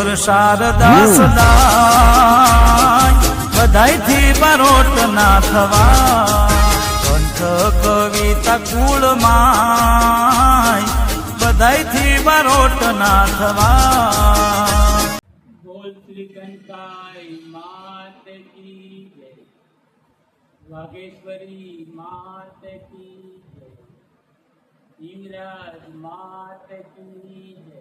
પર શારદાસ બધાયથી બારોટ ના થવા કંઠ કવિતા કુળમાય બધાયથી બારોટ ના થવા બોલ શ્રી કંકાઈ માત કી જય. વાઘેશ્વરી માત કી જય. હિંગરાજ માત કી જય.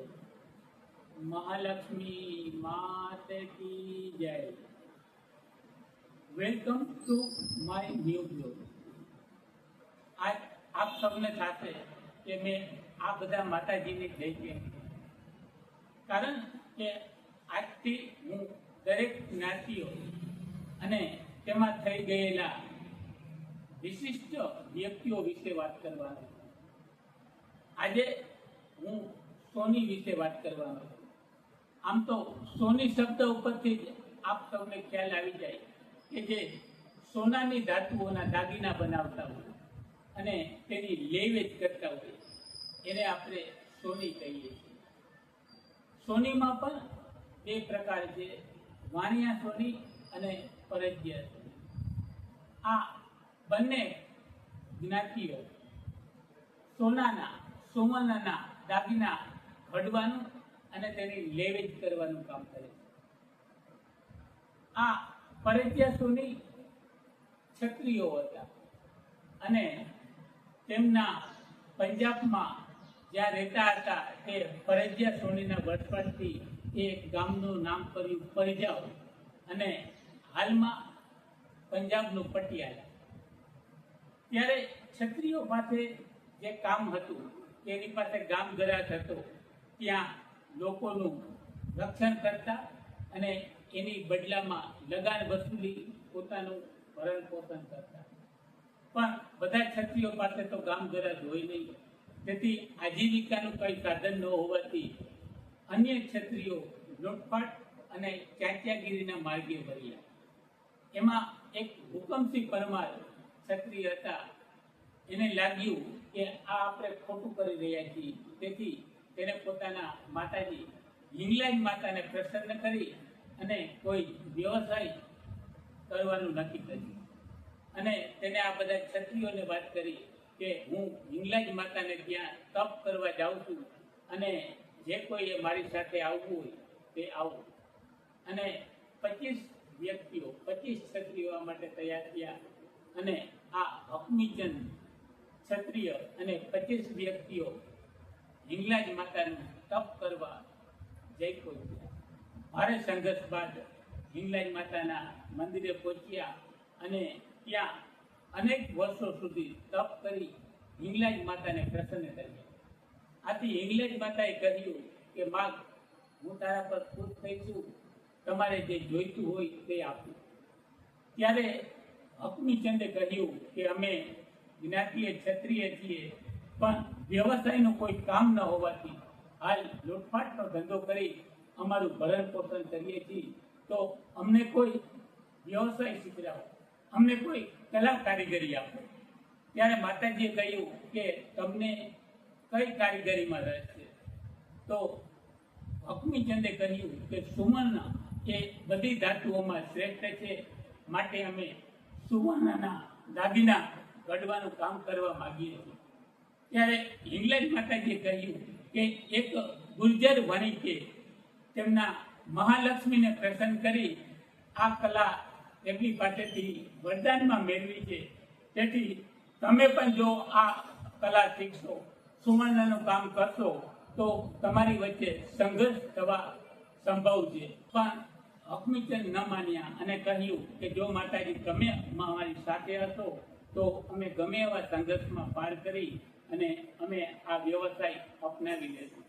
મહાલક્ષ્મી માત કી જય. Welcome to my new blog આજ આપ સૌને થશે કે મેં આ બધા માતાજીને જય કે. કારણ કે આજથી હું દરેક જ્ઞાતિઓ અને તેમાં થઈ ગયેલા વિશિષ્ટ વ્યક્તિઓ વિશે વાત કરવાનો આજે હું સોની વિશે વાત કરવાનો આમ તો સોની શબ્દ ઉપરથી જ આપ સૌને ખ્યાલ આવી જાય કે જે સોનાની ધાતુઓના દાગીના બનાવતા હોય અને તેની લેવેચ કરતા હોય, એને આપણે સોની કહીએ છીએ. સોનીમાં પણ બે પ્રકાર છે, વાણિયા સોની અને પરજ્ય આ બંને જ્ઞાતિઓ સોનાના સુવર્ણના દાગીના ઘડવાનું અને તેની લેવેજ કરવાનું કામ કરે છે. આ પરજ્ય ક્ષત્રિયો હતા. અને તેમના પંજાબમાં જ્યાં રહેતા હતા તે પરજ્યા સોનીના વડપણથી એ ગામનું નામ કર્યું પરજાવ. અને હાલમાં પંજાબનું પટિયાલા. ત્યારે ક્ષત્રિયો પાસે જે કામ હતું, તેની પાસે ગામ ગરાજ હતો. ત્યાં લોકોનું રક્ષણ કરતા અને એની બદલામાં લગાન વસૂલી પોતાનું ભરણ પોષણ કરતા. પણ બધા ક્ષત્રિયો પાસે તો ગામ ગરજ હોય નહીં. તેથી આજીવિકાનું કઈ સાધન ન હોવાથી અન્ય ક્ષત્રિયો લૂંટફાટ અને ચાંચિયાગીરીના માર્ગે વળ્યા. એમાં એક હુકમસિંહ પરમાર ક્ષત્રિય હતા. એને લાગ્યું કે આ આપણે ખોટું કરી રહ્યા છીએ. તેથી તેને પોતાના માતાજી હિંગલાજ માતાને પ્રસન્ન કરી અને કોઈ વ્યવસાય કરવાનું નક્કી કર્યું. અને તેને આ બધા ક્ષત્રિયોને વાત કરી કે હું ઇંગ્લેન્ડ માતાને ત્યાં તપ કરવા જાઉં છું અને જે કોઈએ મારી સાથે આવવું હોય તે આવું. અને પચીસ વ્યક્તિઓ, પચીસ ક્ષત્રિયો આ માટે તૈયાર થયા અને આ હકમીચંદ ક્ષત્રિય અને પચીસ વ્યક્તિઓ હિંગલાજ માતાનું તપ કરવા જઈ પહોંચ્યા ભારે સંઘર્ષ બાદ હિંગલાજ માતાના મંદિરે પહોંચ્યા અને ત્યાં અનેક વર્ષો સુધી તપ કરી હિંગલાજ માતાને પ્રસન્ન કર્યા. આથી હિંગલાજ માતાએ કહ્યું કે, માગ, હું તારા પર ખુશ થઈ છું. તમારે જે જોઈતું હોય તે આપું. ત્યારે અગ્નિચંદે કહ્યું કે, અમે જ્ઞાતિએ ક્ષત્રિય છીએ, પણ વ્યવસાયનું કોઈ કામ ન હોવાથી હાલ લૂંટફાટનો ધંધો કરી અમારું ભરણ પોષણ કરીએ છીએ. તો અમને કોઈ વ્યવસાય શીખડાવો. અમને કોઈ કલા કારીગરી આપો. ત્યારે માતાજીએ કહ્યું કે તમને કઈ કારીગરીમાં રસ છે? તો હકમીચંદે કહ્યું કે સુવર્ણ એ બધી ધાતુઓમાં શ્રેષ્ઠ છે. માટે અમે સુવર્ણના દાગીના ઘડવાનું કામ કરવા માંગીએ છીએ. ત્યારે ઇંગ્લેન્ડ માતાજીએ કહ્યું કે એક ગુર્જર વણિકે તેમના મહાલક્ષ્મીને પ્રસન્ન કરી આ કલા એમની પાસેથી વરદાનમાં મેળવી છે. તેથી તમે પણ જો આ કલા શીખશો, સુવર્ણનું કામ કરશો, તો તમારી વચ્ચે સંઘર્ષ થવા સંભવ છે. પણ હકમીચંદ ન માન્યા અને કહ્યું કે જો માતાજી તમે અમારી સાથે હશો, તો અમે ગમે એવા સંઘર્ષમાં પાર કરી અને અમે આ વ્યવસાય અપનાવી લેશું.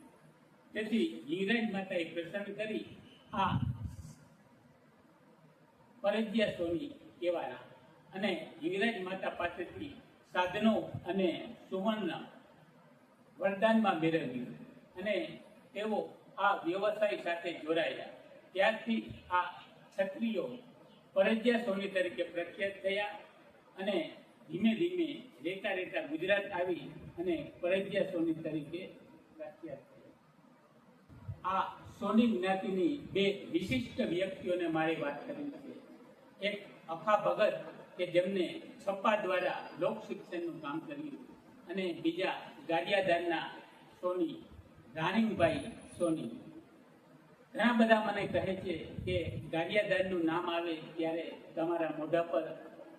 તેથી હિંગરાજ માતાએ પ્રસન્ન કરી આ ફરજિયાત સોની કહેવાયા અને હિંગરાજ માતા પાસેથી સાધનો અને સુવર્ણ વરદાનમાં મેળવ્યું. અને તેઓ આ વ્યવસાય સાથે જોડાયા ત્યારથી આ ક્ષત્રિયો ફરજિયાત સોની તરીકે પ્રખ્યાત થયા અને ધીમે ધીમે રહેતા રહેતા ગુજરાત આવી અને પરજ્યા સોની તરીકે પ્રખ્યાત થયા આ સોની જ્ઞાતિની બે વિશિષ્ટ વ્યક્તિઓને મારી વાત કરી છે. એક અખા ભગત કે જેમને છપ્પા દ્વારા લોક શિક્ષણનું કામ કર્યું અને બીજા ગાડિયાધારના સોની રાણીભાઈ સોની. ઘણા બધા મને કહે છે કે ગાડિયાધારનું નામ આવે ત્યારે તમારા મોઢા પર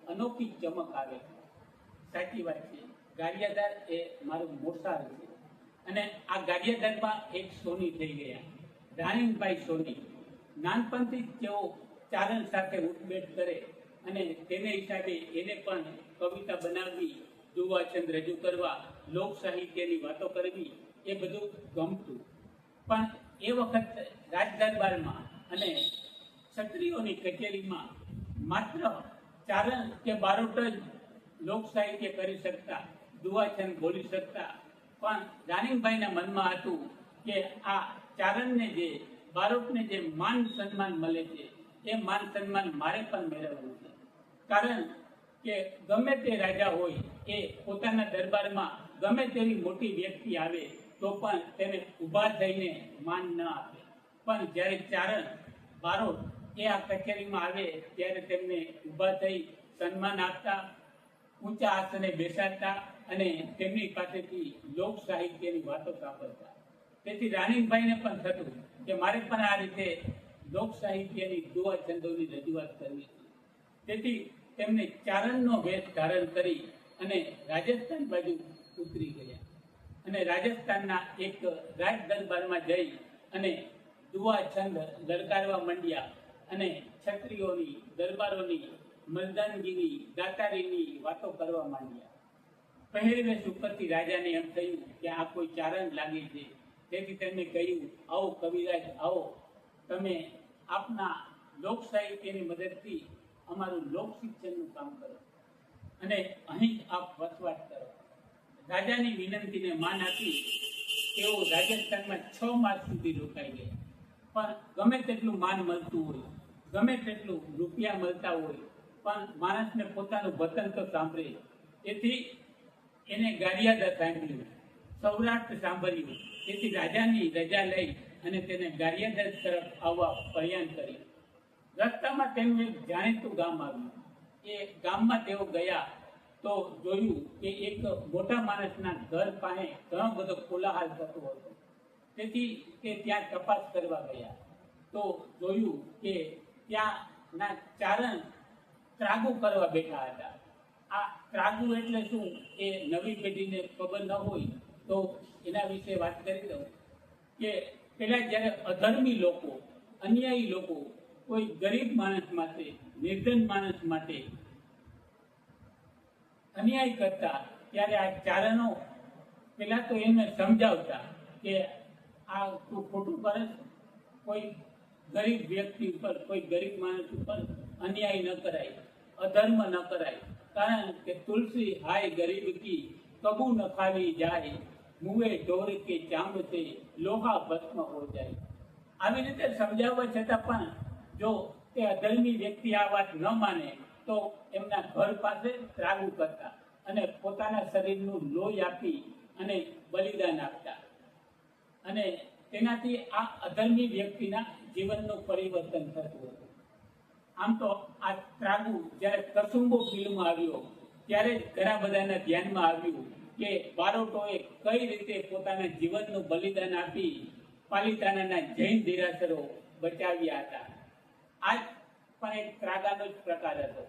અનોખી ચમક આવે. સાચી વાત છે. ગાડિયાદાર એ મારું મોસાળ છે. અને આ ગાડિયાદારમાં એક સોની થઈ ગયા. રાણીભાઈ સોની. નાનપણથી તેઓ ચારણ સાથે ઉઠબેઠ કરે અને તેને હિસાબે એને પણ કવિતા બનાવવી દુવાચંદ રજૂ કરવા, લોક સાહિત્યની વાતો કરવી, એ બધું ગમતું. પણ એ વખત રાજદરબારમાં અને ક્ષત્રિયોની કચેરીમાં માત્ર ચારણ કે બારોટ જ લોક સાહિત્ય કરી શકતા દુવાચંદ બોલી શકતા. પણ રાણીભાઈના મનમાં હતું કે આ ચારણને જે બારોટને જે માન સન્માન મળે છે, એ માન સન્માન મારે પણ મેળવવું છે. કારણ કે ગમે તે રાજા હોય, એ પોતાના દરબારમાં ગમે તેવી મોટી વ્યક્તિ આવે, તો પણ તેને ઊભા થઈને માન ન આપે. પણ જ્યારે ચારણ, બારોટ એ આ કચેરીમાં આવે, ત્યારે તેમને ઊભા થઈ સન્માન આપતા, ઊંચા આસને બેસાડતા અને તેમની પાસેથી લોક સાહિત્યની વાતો સાંભળતા. તેથી રાણીભાઈને પણ થતું કે મારે પણ આ રીતે લોક સાહિત્યની દુવા છંદોની રજૂઆત કરવી તેથી તેમને ચારણનો વેશ ધારણ કરી અને રાજસ્થાન બાજુ ઉતરી ગયા. અને રાજસ્થાનના એક રાજ દરબારમાં જઈ અને દુવા છંદ લડકારવા માંડ્યા અને છત્રીઓની દરબારોની મલદાનગીની દાતારીની વાતો કરવા માંડ્યા. પહેરવેશ ઉપરથી રાજાને એમ થયું કે આ કોઈ ચારણ લાગે છે. તેથી તેમણે કહ્યું, આવો કવિરાજ, આવો. તમે આપના લોક સાહિત્યની મદદથી અમારું લોક શિક્ષણનું કામ કરો અને અહીં જ આપ વસવાટ કરો. રાજાની વિનંતીને માન આપી તેઓ રાજસ્થાનમાં છ માસ સુધી રોકાઈ ગયા. પણ ગમે તેટલું માન મળતું હોય, ગમે તેટલું રૂપિયા મળતા હોય, પણ માણસને પોતાનું વતન તો સાંભળે. તેથી એને ગારિયાદા સાંભળ્યું. સૌરાષ્ટ્ર સાંભળ્યું. તેથી રાજાની રજા લઈ અને તેને ગારિયાદા તરફ આવવા પ્રયાણ કરી રસ્તામાં તેનું એક જાણીતું ગામ આવ્યું. એ ગામમાં તેઓ ગયા તો જોયું કે એક મોટા માણસના ઘર પાસે ઘણો બધો કોલાહલ થતો હતો. તેથી તે ત્યાં તપાસ કરવા ગયા. તો જોયું કે ત્યાંના ચારણ ત્રાગુ કરવા બેઠા હતા. આ ત્રાગુ એટલે શું? એ નવી પેઢીને ખબર ન હોય તો એના વિશે વાત કરી દઉં. કે પહેલાં જ્યારે અધર્મી લોકો, અન્યાયી લોકો, કોઈ ગરીબ માણસ માટે, નિર્ધન માણસ માટે અન્યાય કરતા, ત્યારે આ ચારણો પહેલાં તો એમને સમજાવતા કે આ તું ખોટું કરે. કોઈ ગરીબ વ્યક્તિ ઉપર, કોઈ ગરીબ માણસ ઉપર અન્યાય ન કરાય, અધર્મ ન કરાય. કારણ કે તુલસી હાય ગરીબ કી કબુ ન ખાવી જાય, મુએ ઢોર કે ચાંબ છે લોહા ભસ્મ હો જાય. આવી રીતે સમજાવવા છતાં પણ જો તે અધર્મી વ્યક્તિ આ વાત ન માને, તો એમના ઘર પાસે ત્રાગુ કરતા અને પોતાના શરીરનું લોહી આપી અને બલિદાન આપતા. અને તેનાથી આ અધર્મી વ્યક્તિના જીવનનું પરિવર્તન થતું હતું. આમ તો આ ત્રાગુ જ્યારે કસુંબો ફિલ્મ આવ્યો, ત્યારે ઘણા બધાના ધ્યાનમાં આવ્યું કે બારોટોએ કઈ રીતે પોતાના જીવનનું બલિદાન આપી પાલિતાણાના જૈન દેરાસરો બચાવ્યા હતા. આ પણ એક ત્રાગાનો જ પ્રકાર હતો.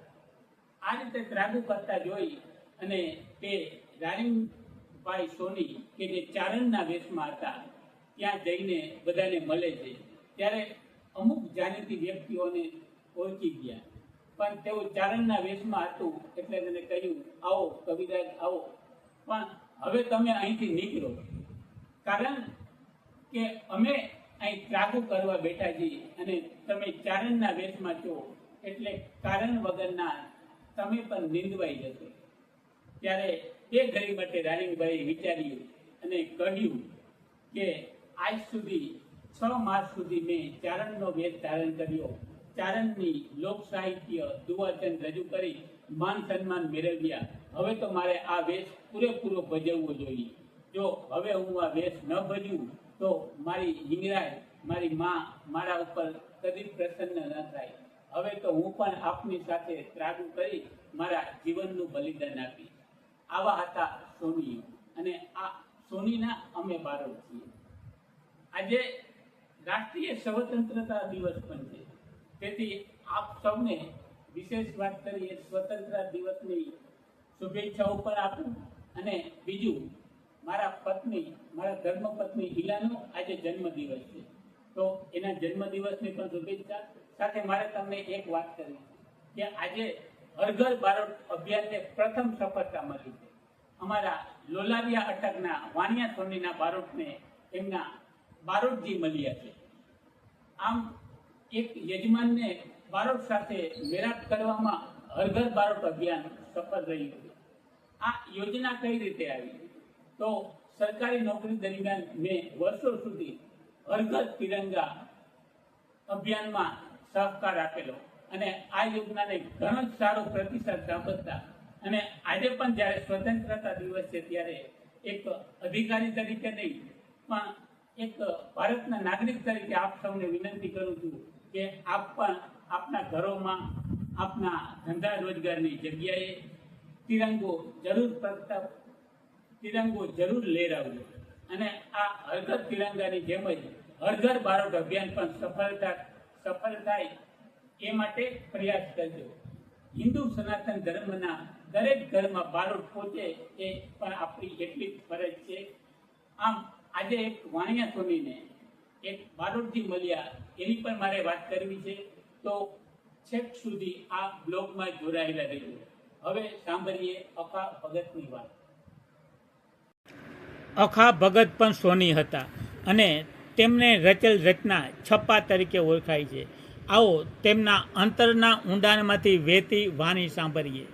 આ રીતે ત્રાગુ કરતા જોઈ અને તે રાણીભાઈ સોની કે જે ચારણના વેશમાં હતા, ત્યાં જઈને બધાને મળે છે. ત્યારે અમુક જાણીતી વ્યક્તિઓને ઓળખી ગયા. પણ તેઓ ચારણના વેશમાં હતું એટલે તેને કહ્યું, આવો કવિરાજ, આવો. પણ હવે તમે અહીંથી નીકળો. કારણ કે અમે અહીં ત્રાગુ કરવા બેઠા છીએ અને તમે ચારણના વેશમાં છો, એટલે કારણ વગરના તમે પણ નિંદવાઈ જશો. ત્યારે તે ઘડી માટે રાણીભાઈ વિચાર્યું અને કહ્યું કે, આજ સુધી છ માસ સુધી મેં ચારણનો વેશ ધારણ કર્યો. ચારણની લોક સાહિત્ય દુવાચન રજૂ કરી માન સન્માન મેળવ્યા. હવે તો મારે આ વેશ પૂરેપૂરો ભજવવો જોઈએ. જો હવે હું આ વેશ ન ભજવું, તો મારી હિંગરાય મારી માં મારા ઉપર કદી પ્રસન્ન ન થાય. હવે તો હું પણ આપની સાથે ત્રાગુ કરી મારા જીવનનું બલિદાન આપી આવા હતા સોની અને આ સોનીના અમે બાળક છીએ. આજે રાષ્ટ્રીય સ્વતંત્રતા દિવસ પણ છે. તેથી આપ સૌને વિશેષ વાત કરીએ સ્વતંત્ર દિવસની શુભેચ્છાઓ પણ આપું અને બીજું, મારા પત્ની, મારા ધર્મપત્ની હિલાનો આજે જન્મદિવસ છે. તો એના જન્મદિવસની પણ શુભેચ્છા. સાથે મારે તમને એક વાત કરવી કે આજે હરઘર બારોટ અભિયાનને પ્રથમ સફળતા મળી છે. અમારા લોલારિયા અટકના વાણિયા સોનીના બારોટને એમના બારોટજી મળ્યા છે. આમ એક યજમાનને બારોટ સાથે મેળાપ કરવામાં હરઘર બાળક અભિયાન સફળ રહ્યું. આ યોજના કઈ રીતે આવી? તો સરકારી નોકરી દરમિયાન મેં વર્ષો સુધી હરઘર તિરંગા અભિયાનમાં સહકાર આપેલો અને આ યોજનાને ઘણો જ સારો પ્રતિસાદ સાંભળતા અને આજે પણ જ્યારે સ્વતંત્રતા દિવસ છે ત્યારે એક અધિકારી તરીકે નહીં, પણ એક ભારતના નાગરિક તરીકે આપ સૌને વિનંતી કરું છું કે આપ પણ આપના ઘરોમાં આપના ધંધા રોજગારની જગ્યાએ તિરંગો જરૂર પ્રસ્તાવ તિરંગો જરૂર લહેરાવજો અને આ હરઘર તિરંગાની જેમ જ હરઘર બારોટ અભિયાન પણ સફળતા સફળ થાય એ માટે પ્રયાસ કરજો. હિન્દુ સનાતન ધર્મના દરેક ઘરમાં બારોટ પહોંચે એ પણ આપણી એટલી જ ફરજ છે. આમ આજે એક વાણિયા સોનીને એક બારોટથી મળ્યા એની પણ મારે વાત કરવી છે. તો છેક સુધી આ બ્લોગમાં જોડાયેલા રહેજો. હવે સાંભળીએ અખા ભગતની વાત. અખા ભગત પણ સોની હતા અને તેમને રચેલ રચના છપ્પા તરીકે ઓળખાય છે. આવો તેમના અંતરના ઊંડાણમાંથી વહેતી વાણી સાંભળીએ.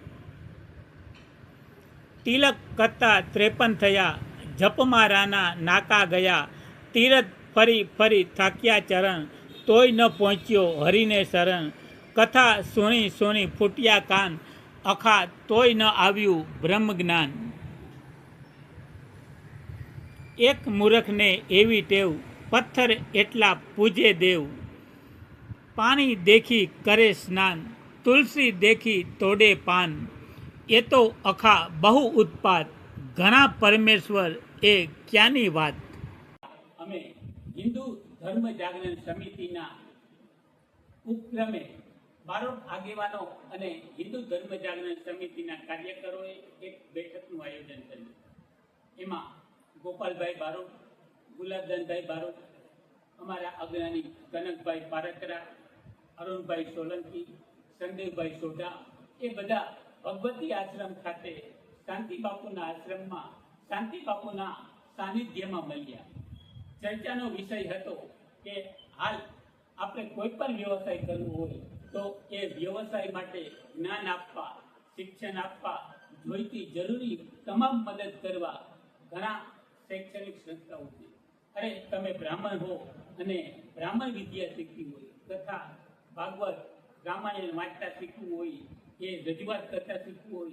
તિલક કરતા ત્રેપન થયા જપમાં રાના નાકા ગયા, તીરથ ફરી ફરી થાક્યા ચરણ તોય ન પહોંચ્યો હરિને શરણ. કથા સોની સોની ફૂટ્યા કાન. અખા તોય ન આવ્યું બ્રહ્મ જ્ઞાન એક મૂર્ખને એવી ટેવ, પથ્થર એટલા પૂજે દેવ. પાણી દેખી કરે સ્નાન, તુલસી દેખી તોડે પાન. એ તો અખા બહુ ઉત્પાદ ઘણા પરમેશ્વર એ ક્યાંની વાત? અમે ધર્મ જાગરણ સમિતિના ઉપક્રમે બારોટ આગેવાનો અને હિન્દુ ધર્મ જાગરણ સમિતિના કાર્યકરોએ એક બેઠકનું આયોજન કર્યું. એમાં ગોપાલભાઈ બારોટ, ગુલાબદાનભાઈ બારોટ, અમારા અગ્રણી કનકભાઈ પારકરા, અરુણભાઈ સોલંકી, સંદેવભાઈ સોઢા, એ બધા ભગવતી આશ્રમ ખાતે શાંતિ બાપુના આશ્રમમાં, શાંતિ બાપુના સાનિધ્યમાં મળ્યા. ચર્ચાનો વિષય હતો કે હાલ આપણે કોઈ પણ વ્યવસાય કરવો હોય તો એ વ્યવસાય માટે જ્ઞાન આપવા, શિક્ષણ આપવા, જોઈતી જરૂરી તમામ મદદ કરવા ઘણા શૈક્ષણિક સંસ્થાઓ છે. અરે, તમે બ્રાહ્મણ હો અને બ્રાહ્મણ વિદ્યા શીખવી હોય તથા ભાગવત, રામાયણ વાંચતા શીખવું હોય, એ રજૂઆત કરતા શીખવું હોય,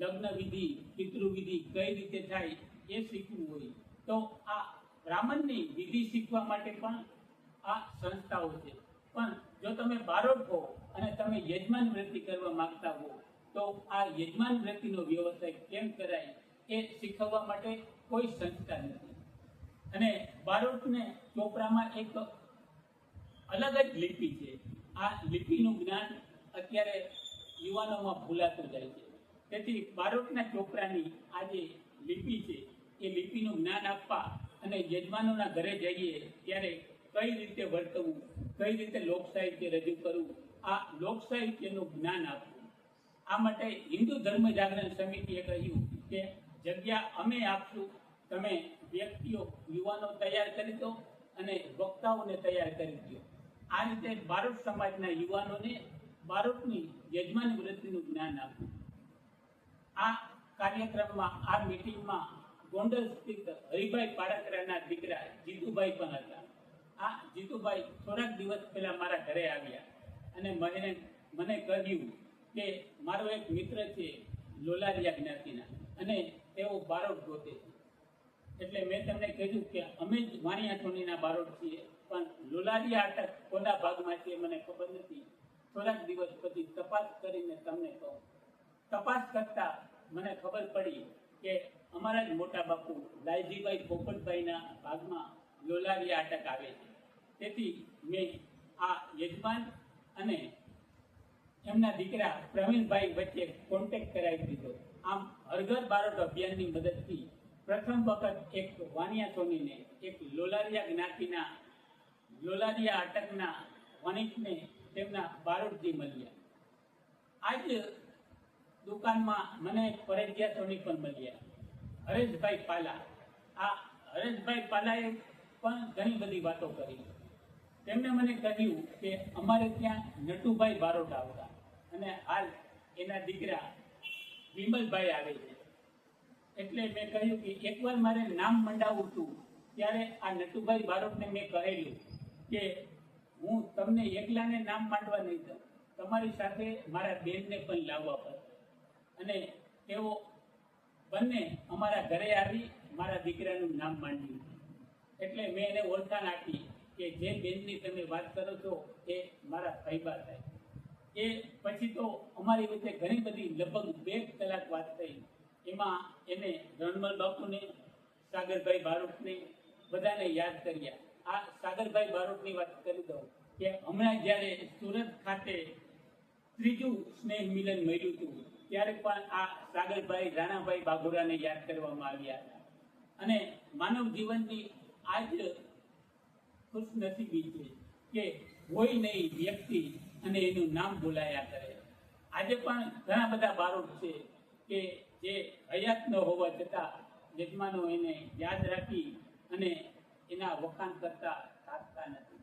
લગ્ન વિધિ, પિતૃવિધિ કઈ રીતે થાય એ શીખવું હોય, તો આ બ્રાહ્મણની વિધિ શીખવા માટે પણ આ સંસ્થાઓ છે. પણ જો તમે બારોટ હો અને તમે યજમાન વૃત્તિ કરવા માંગતા હો, તો આ યજમાન વૃત્તિનો વ્યવસાય કેમ કરાય એ શીખવવા માટે કોઈ સંસ્થા નથી. અને બારોટને ચોપરામાં એક અલગ જ લિપિ છે. આ લિપિનું જ્ઞાન અત્યારે યુવાનોમાં ભૂલાતું જાય છે. તેથી બારોટના ચોપરાની આ જે લિપિ છે, એ લિપિનું જ્ઞાન આપવા અને યજમાનોના ઘરે જઈએ ત્યારે કઈ રીતે વર્તવું, કઈ રીતે લોક સાહિત્ય રજૂ કરવું, આ લોક સાહિત્યનું જ્ઞાન આપવું. આ માટે હિન્દુ ધર્મ જાગરણ સમિતિએ કહ્યું કે જગ્યા અમે આપશું, તમે વ્યક્તિઓ, યુવાનો તૈયાર કરી દો અને વક્તાઓને તૈયાર કરી દો. આ રીતે બારોટ સમાજના યુવાનોને બારોટની યજમાન વૃત્તિનું જ્ઞાન આપ્યું આ કાર્યક્રમમાં, આ મીટિંગમાં ગોંડલ સ્થિત હરિભાઈ પાડકરાના દીકરા જીતુભાઈ પણ હતા. આ જીતુભાઈ થોડાક દિવસ પહેલા મારા ઘરે આવ્યા અને મને મને કહ્યું કે મારો એક મિત્ર છે લોલારિયા જ્ઞાતિના અને તેઓ બારોટ ગોતે છે. એટલે મેં તમને કીધું કે અમે જ વાણિયા ટોનીના બારોટ છીએ, પણ લોલારિયા અટક કોના ભાગમાં છે મને ખબર નથી. થોડાક દિવસ પછી તપાસ કરીને તમને કહું. તપાસ કરતા મને ખબર પડી કે અમારા જ મોટા બાપુ લાલજીભાઈ પોપટભાઈના ભાગમાં લોલારિયા અટક આવે છે. તેથી મેં આ યજમાન અને એમના દીકરા પ્રવીણભાઈ વચ્ચે કોન્ટેક્ટ કરાવી દીધો. આમ હરઘર બારોટ અભિયાનની મદદથી પ્રથમ વખત એક વાણિયા સોનીને, એક લોલારિયા જ્ઞાતિના, લોલારિયા અટકના વણિકને તેમના બારોટજી મળ્યા. આજ દુકાનમાં મને ફરજિયાત સોની પણ મળ્યા. હરેશભાઈ પાલા. આ હરેશભાઈ પાલાએ પણ ઘણી બધી વાતો કરી. તેમણે મને કહ્યું કે અમારે ત્યાં નટુભાઈ બારોટ આવતા. અને હાલ એના દીકરા વિમલભાઈ આવે છે. એટલે મેં કહ્યું કે એકવાર મારે નામ મંડાવવું હતું ત્યારે આ નટુભાઈ બારોટને મેં કહેલું કે હું તમને એકલાને નામ માંડવા નહીં દઉં તમારી સાથે મારા બેનને પણ લાવવા પડે. અને તેઓ બંને અમારા ઘરે આવી મારા દીકરાનું નામ માંડ્યું. એટલે મેં એને ઓળખાણ આપી. કે જે બેનની તમે વાત કરો છો એ મારા ભાઈબા થાય. એ પછી તો અમારી વચ્ચે ઘણી બધી લગભગ બે કલાક વાત થઈ. એમાં એને રણમલ બાપુને, સાગરભાઈ બારોટને બધાને યાદ કર્યા. આ સાગરભાઈ બારોટની વાત કરી દઉં કે હમણાં જ્યારે સુરત ખાતે ત્રીજું સ્નેહ મિલન મળ્યું હતું, ત્યારે પણ આ સાગરભાઈ રાણાભાઈ બાઘોરાને યાદ કરવામાં આવ્યા હતા. અને માનવ જીવનની આ જ ખુશનસીબી છે કે કોઈ નહીં, વ્યક્તિ અને એનું નામ બોલાયા કરે. આજે પણ ઘણા બધા બારોટ છે કે જે હયાત ન હોવા છતાં યજમાનો એને યાદ રાખી અને એના વખાણ કરતા થાકતા નથી.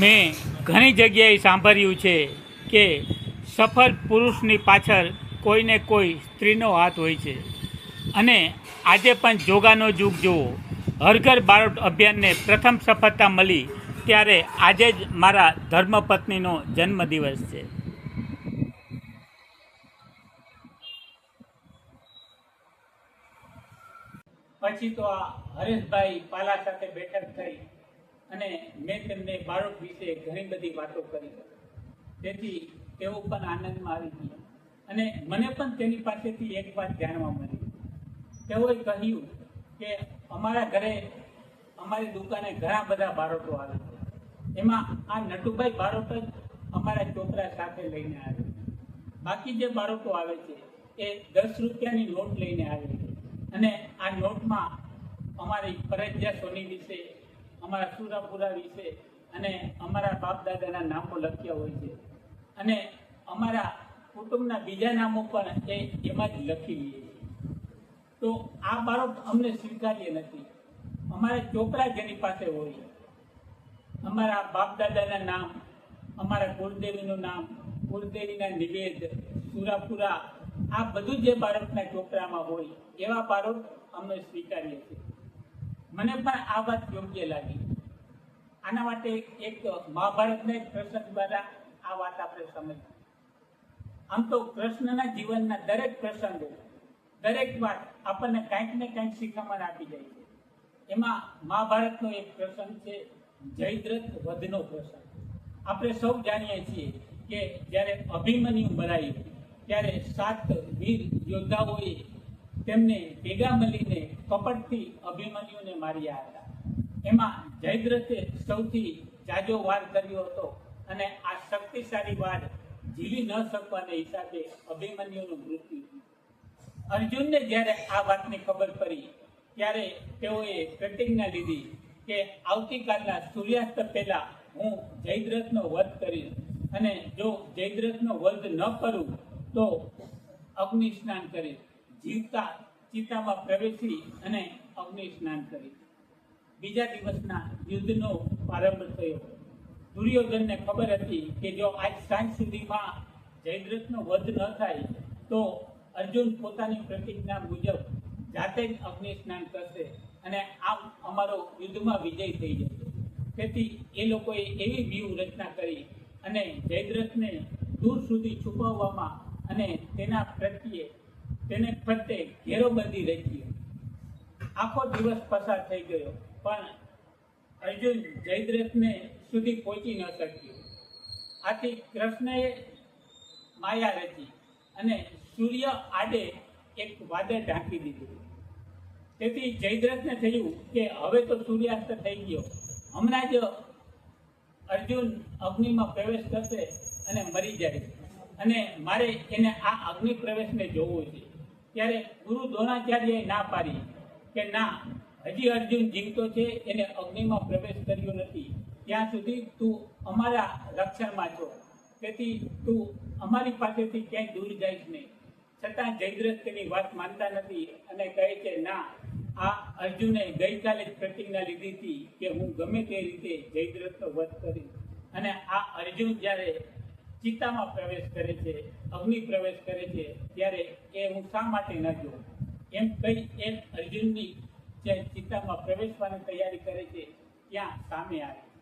મેં ઘણી જગ્યાએ સાંભળ્યું છે કે સફળ પુરુષની પાછળ કોઈને કોઈ સ્ત્રીનો હાથ હોય છે. અને આજે પણ જોગાનો યુગ જુઓ. હરઘર બારોટ અભિયાનને પ્રથમ સફળતા મળી ત્યારે આજે જ મારા ધર્મપત્નીનો જન્મદિવસ છે. પછી તો આ હરેશભાઈ પાલા સાથે બેઠક થઈ અને મેં તેમને બાળક વિશે ઘણી બધી વાતો કરી. તેથી તેઓ પણ આનંદમાં આવી ગયા. અને મને પણ તેની પાસેથી એક વાત જાણવા મળી. તેઓએ કહ્યું કે અમારા ઘરે, અમારી દુકાને ઘણા બધા બાળકો આવે છે. એમાં આ નટુભાઈ બાળક જ અમારા છોકરા સાથે લઈને આવે છે. બાકી જે બાળકો આવે છે, એ દસ રૂપિયાની નોટ લઈને આવે છે. અને આ નોટમાં અમારી ફરજિયા સોની વિશે, અમારા સુરાપુરા વિશે અને અમારા બાપ દાદાના નામો લખ્યા હોય છે. અને અમારા કુટુંબના બીજા નામો પણ એ એમાં જ લખી લઈએ તો આ બાળક અમને સ્વીકાર્ય નથી. અમારા ચોપડા જેની પાસે હોય, અમારા બાપ દાદાના નામ, અમારા કુળદેવીનું નામ, કુળદેવીના નિવેદ, સુરાપુરા, આ બધું જે બાળકના ચોપડામાં હોય, એવા બાળક અમને સ્વીકારીએ છીએ મને પણ આ વાત યોગ્ય લાગી. આના માટે એક મહાભારતના એક પ્રસંગ દ્વારા આ વાત આપણે સમજી આમ તો કૃષ્ણના જીવનના દરેક પ્રસંગો, દરેક વાત આપણને કાંઈક ને કાંઈક શિખામણ આપી જાય છે. એમાં મહાભારતનો એક પ્રસંગ છે, જયદ્રથ વધનો પ્રસંગ. આપણે સૌ જાણીએ છીએ કે જ્યારે અભિમન્યુ મરાયું ત્યારે સાત વીર યોદ્ધાઓએ તેમને ભેગા મળીને કપટથી અભિમન્યુને માર્યા હતા. એમાં જયદ્રથે સૌથી જાજો વાર કર્યો હતો અને આ શક્તિશાળી વાર જીવી ન શકવાને હિસાબે અભિમન્યુનું મૃત્યુ થયું. અર્જુનને જ્યારે આ વાતની ખબર પડી, ત્યારે તેઓએ પ્રતિજ્ઞા લીધી કે આવતીકાલના સૂર્યાસ્ત પહેલા હું જયદ્રથનો વધ કરીશ. અને જો જયદ્રથનો વધ ન કરું, તો અગ્નિ સ્નાન કરીશ. જીવતા ચિતામાં પ્રવેશી અને અગ્નિ સ્નાન કરીશ. બીજા દિવસના યુદ્ધનો પ્રારંભ થયો. દુર્યોધનને ખબર હતી કે જો આજ સાંજ સુધીમાં જયદ્રથનો વધ ન થાય, તો અર્જુન પોતાની પ્રતિજ્ઞા મુજબ જાતે જ અગ્નિ સ્નાન કરશે અને આમ અમારો યુદ્ધમાં વિજય થઈ જશે. તેથી એ લોકોએ એવી વ્યૂહ રચના કરી અને જયદ્રથને દૂર સુધી છુપાવવામાં અને તેના પ્રત્યે તેને પ્રત્યે ઘેરોબંધી રચી આખો દિવસ પસાર થઈ ગયો, પણ અર્જુન જયદ્રથને સુધી પહોંચી ન શક્યો. આથી કૃષ્ણએ માયા રચી. અને સૂર્ય આડે એક વાદળ ઢાંકી દીધું. તેથી જયદ્રથને થયું કે હવે તો સૂર્યાસ્ત થઈ ગયો. હમણાં જ અર્જુન અગ્નિમાં પ્રવેશ કરશે અને મરી જાય અને મારે એને આ અગ્નિ પ્રવેશને જોવો છે. ત્યારે ગુરુ દ્રોણાચાર્યએ ના પાડી કે ના, હજી અર્જુન જીવતો છે, એને અગ્નિમાં પ્રવેશ કર્યો નથી. ત્યાં સુધી તું અમારા રક્ષણમાં છો. તેથી તું અમારી પાસેથી ક્યાંય દૂર જઈશ નહીં. છતાં જયદ્રથ તેની વાત માનતા નથી અને કહે છે, ના, આ અર્જુને ગઈકાલે જ પ્રતિજ્ઞા લીધી હતી કે હું ગમે તે રીતે જયદ્રથનો વધ કરીશ. અને આ અર્જુન જ્યારે ચિત્તામાં પ્રવેશ કરે છે, અગ્નિ પ્રવેશ કરે છે, ત્યારે એ હું શા માટે ન જોઉં? એમ કઈ એ અર્જુનની જે ચિત્તામાં પ્રવેશવાની તૈયારી કરે છે, ત્યાં સામે આવે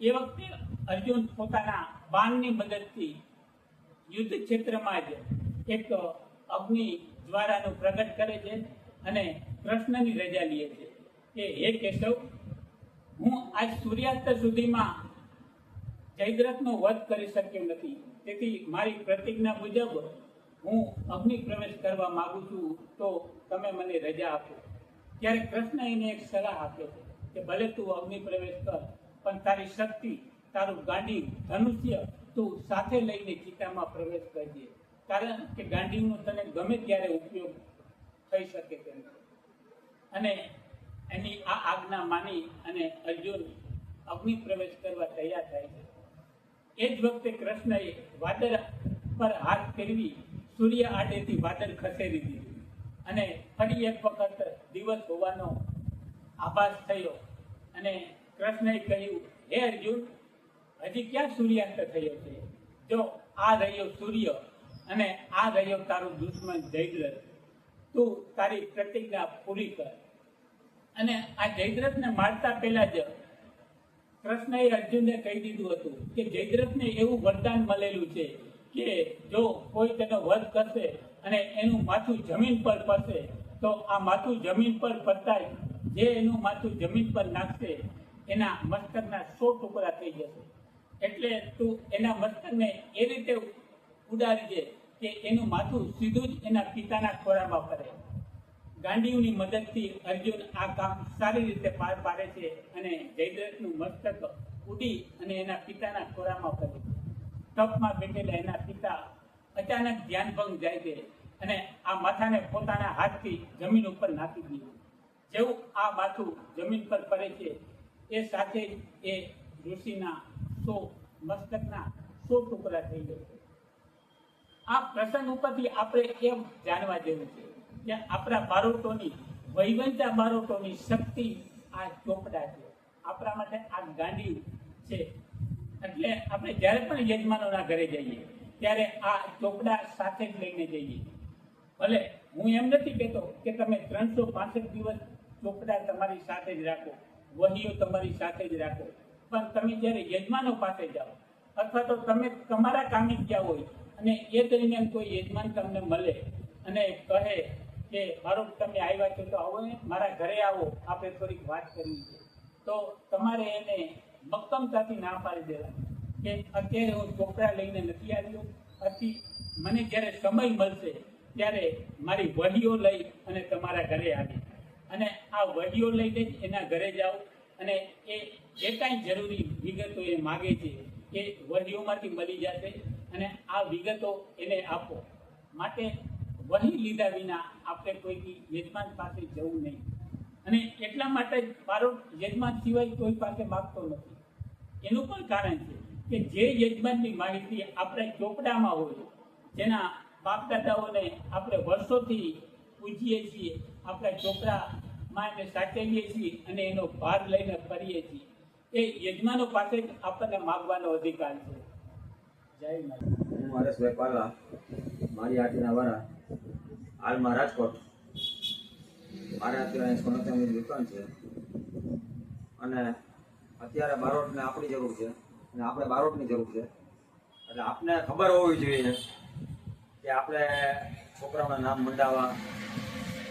એ વખતે અર્જુન પોતાના બાણની મદદથી યુદ્ધ ક્ષેત્રમાં જ એક અગ્નિ દ્વારાનું પ્રગટ કરે છે અને કૃષ્ણની રજા લે છે. કે હે કેશવ, હું આજ સૂર્યાસ્ત સુધીમાં જયદ્રથનો વધ કરી શક્યો નથી. તેથી મારી પ્રતિજ્ઞા મુજબ હું અગ્નિ પ્રવેશ કરવા માંગુ છું, તો તમે મને રજા આપો. ત્યારે કૃષ્ણ એને એક સલાહ આપે છે કે ભલે તું અગ્નિ પ્રવેશ કર પણ તારી શક્તિ, તારું ગાંડી ધનુષ્ય તું સાથે લઈને ચિતામાં પ્રવેશ કરજે કારણ કે ગાંડીનો તને ગમે ત્યારે ઉપયોગ થઈ શકે તેમ. અને એની આ આજ્ઞા માની અને અર્જુન અગ્નિ પ્રવેશ કરવા તૈયાર થાય છે. એ જ વખતે કૃષ્ણએ વાદળ પર હાથ ફેરવી સૂર્ય આડેથી વાદળ ખસેડી દીધું. અને ફરી એક વખત દિવસ હોવાનો આભાસ થયો અને કૃષ્ણએ કહ્યું, હે અર્જુન, હજી ક્યાં સૂર્યાસ્ત થયો છે? જો આ રહ્યો સૂર્ય અને આ રહ્યો તારું દુશ્મન જયદ્રથ, તું તારી પ્રતિજ્ઞા પૂરી કર. અને આ જયદ્રથને મારતા પહેલા જ કૃષ્ણએ અર્જુનને કહી દીધું હતું કે જયદ્રથને એવું વરદાન મળેલું છે કે જો કોઈ તેનો વધ કરશે અને એનું માથું જમીન પર પડશે, તો આ માથું જમીન પર પડતા જે એનું માથું જમીન પર નાખશે એના મસ્તકના સો ટુકડા થઈ જશે. એટલે તું એના મસ્તકને એ રીતે ઉડાડજે કે એનું માથું સીધું જ એના પિતાના ખોળામાં ફરે. ગાંડીવની મદદથી અર્જુન આ કામ સારી રીતે પાર પાડે છે અને જયદ્રથનું મસ્તક ઉડી અને એના પિતાના ખોરામાં ફરે. તપમાં બેઠેલા એના પિતા અચાનક ધ્યાનભંગ જાય છે અને આ માથાને પોતાના હાથથી જમીન ઉપર નાખી દીધું. જેવું આ માથું જમીન પર પડે છે એ સાથે જ એ ઋષિના સો મસ્તકના સો ટુકડા થઈ છે આ પ્રસંગ ઉપરથી આપણે એમ જાણવા જેવું છે કે આપણા બારોટોની, વૈવંતા બારોટોની શક્તિ આ ચોપડા છે. આપણા માટે આ ગાંડી છે. એટલે આપણે જ્યારે પણ યજમાનોના ઘરે જઈએ, ત્યારે આ ચોપડા સાથે જ લઈને જઈએ. ભલે, હું એમ નથી કહેતો કે તમે ત્રણસો પાસઠ દિવસ ચોપડા તમારી સાથે જ રાખો. વહીઓ તમારી સાથે જ રાખો. પણ તમે જ્યારે યજમાનો પાસે જાઓ, અથવા તો તમે તમારા કામે ગયા હોય, અને એ દરમિયાન કોઈ યજમાન તમને મળે અને કહે કે મારો તમે આવ્યા છો તો આવો ને, મારા ઘરે આવો આપણે થોડીક વાત કરવી છે. તો તમારે એને મક્કમતાથી ના પાડી દેવા કે, અત્યારે હું ચોપડા લઈને નથી આવ્યો. આથી મને જ્યારે સમય મળશે, ત્યારે મારી વહીઓ લઈ અને તમારા ઘરે આવી. અને આ વડીઓ લઈને જ એના ઘરે જાઓ. અને એ જે કાંઈ જરૂરી વિગતો એ માગે છે એ વહીઓમાંથી મળી જશે અને આ વિગતો એને આપો. માટે વહી લીધા વિના આપણે કોઈ યજમાન પાસે જવું નહીં. અને એટલા માટે મારો યજમાન સિવાય કોઈ પાસે માગતો નથી. એનું પણ કારણ છે કે જે યજમાનની માહિતી આપણે ચોપડામાં હોય, જેના બાપ દાદાઓને આપણે વર્ષોથી પૂજીએ છીએ. આપણે ચોપડામાં એને સાચવીએ છીએ અને એનો ભાર લઈને ફરીએ છીએ. એ યજમાનો પાસે આપણને માગવાનો અધિકાર છે. જય હું મારે સ્વેપાલા મારી આટીના વાળા, હાલમાં રાજકોટ. મારા અત્યારે સોનોથેમીની દુકાન છે. અને અત્યારે બારોટને આપણી જરૂર છે. અને આપણે બારોટની જરૂર છે. એટલે આપને ખબર હોવી જોઈએ કે આપણે છોકરાઓના નામ મંડાવવા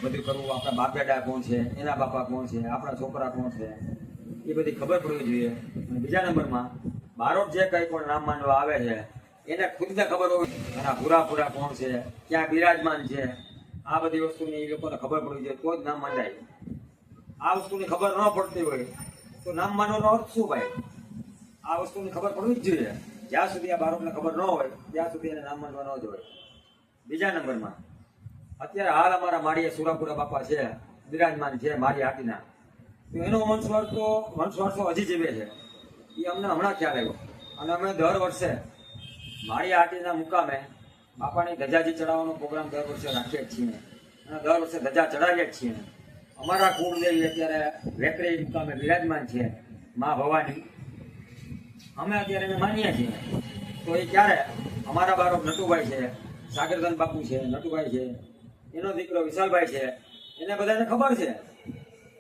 બધું કરવું. આપણા બાપ દાદા કોણ છે? એના બાપા કોણ છે? આપણા છોકરા કોણ છે? એ બધી ખબર પડવી જોઈએ. અને બીજા નંબરમાં, બારોટ જે કંઈ પણ નામ માંડવા આવે છે, એને ખુદને ખબર હોવી એના પૂરા પૂરા કોણ છે? ક્યાં બિરાજમાન છે? આ બધી વસ્તુની એ લોકોને ખબર પડવી જોઈએ. તો જ નામ મંડાય. આ વસ્તુની ખબર ન પડતી હોય, તો નામ માનવાનો અર્થ શું ભાઈ? આ વસ્તુની ખબર પડવી જ જોઈએ. જ્યાં સુધી આ બાળકને ખબર ન હોય, ત્યાં સુધી એને નામ માનવા ન જોઈએ બીજા નંબરમાં. અત્યારે હાલ અમારા માળીએ સુરાપુરા બાપા છે, બિરાજમાન છે, મારી હાટીના તો એનો વંશવાર તો વંશવારસો હજી જીવે છે. એ અમને હમણાં ખ્યાલ આવ્યો. અને અમે દર વર્ષે માળી હાટીના મુકામે બાપાની ધજાજી ચડાવવાનો પ્રોગ્રામ દર વર્ષે રાખીએ છીએ. અને દર વર્ષે ધજા ચડાવીએ જ છીએ. અમારા કુળદેવી અત્યારે વેકરી મુકામે બિરાજમાન છે, મા ભવાની. અમે અત્યારે એને માનીએ છીએ. તો એ ક્યારે? અમારા બાળક નટુભાઈ છે. સાગરધન બાપુ છે, નટુભાઈ છે, એનો દીકરો વિશાલભાઈ છે. એને બધાને ખબર છે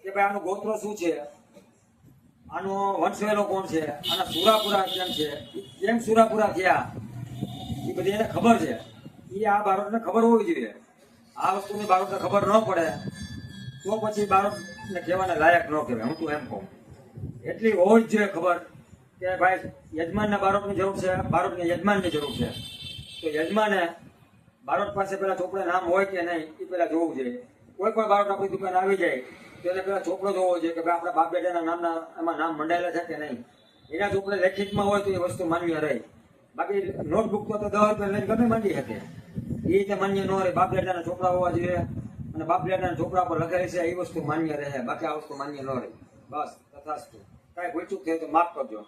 કે ભાઈ આનું ગોત્ર શું છે? આનો વંશવેલો કોણ છે? આના સુરાપુરા કેમ છે? કેમ સુરાપુરા થયા? એ બધી એને ખબર છે. એ આ બાળકને ખબર હોવી જોઈએ. આ વસ્તુની બાળકને ખબર ન પડે તો પછી બાળકને કહેવાને લાયક ન કહેવાય. હું તો એમ કહું. એટલી હોવી જ જોઈએ ખબર કે ભાઈ યજમાનને બાળકની જરૂર છે બાળકને યજમાનની જરૂર છે. તો યજમાને બાળક પાસે પેલા ચોપડે નામ હોય કે નહીં, એ પેલા જોવું જોઈએ કોઈ પણ બાળક આપણી દુકાન આવી જાય, તો એને પેલા ચોપડો જોવો જોઈએ કે ભાઈ આપણા બાપ બેટાના નામના એમાં નામ મંડાયેલા છે કે નહીં. એના ચોપડે લેખિતમાં હોય તો એ વસ્તુ માન્ય રહે. બાકી નોટબુક તો દસ રૂપિયા લઈને ગમે માંડી શકે. એ રીતે માન્ય ન રહે. બાપ બેટાના ચોપડા હોવા જોઈએ અને બાપ બેટાના ચોપડા પર લખેલી છે, એ વસ્તુ માન્ય રહે. બાકી આ વસ્તુ માન્ય ન રહે. બસ, તથાસ્તુ. કાંઈ ભૂલચૂક થઈ તો માફ કરજો.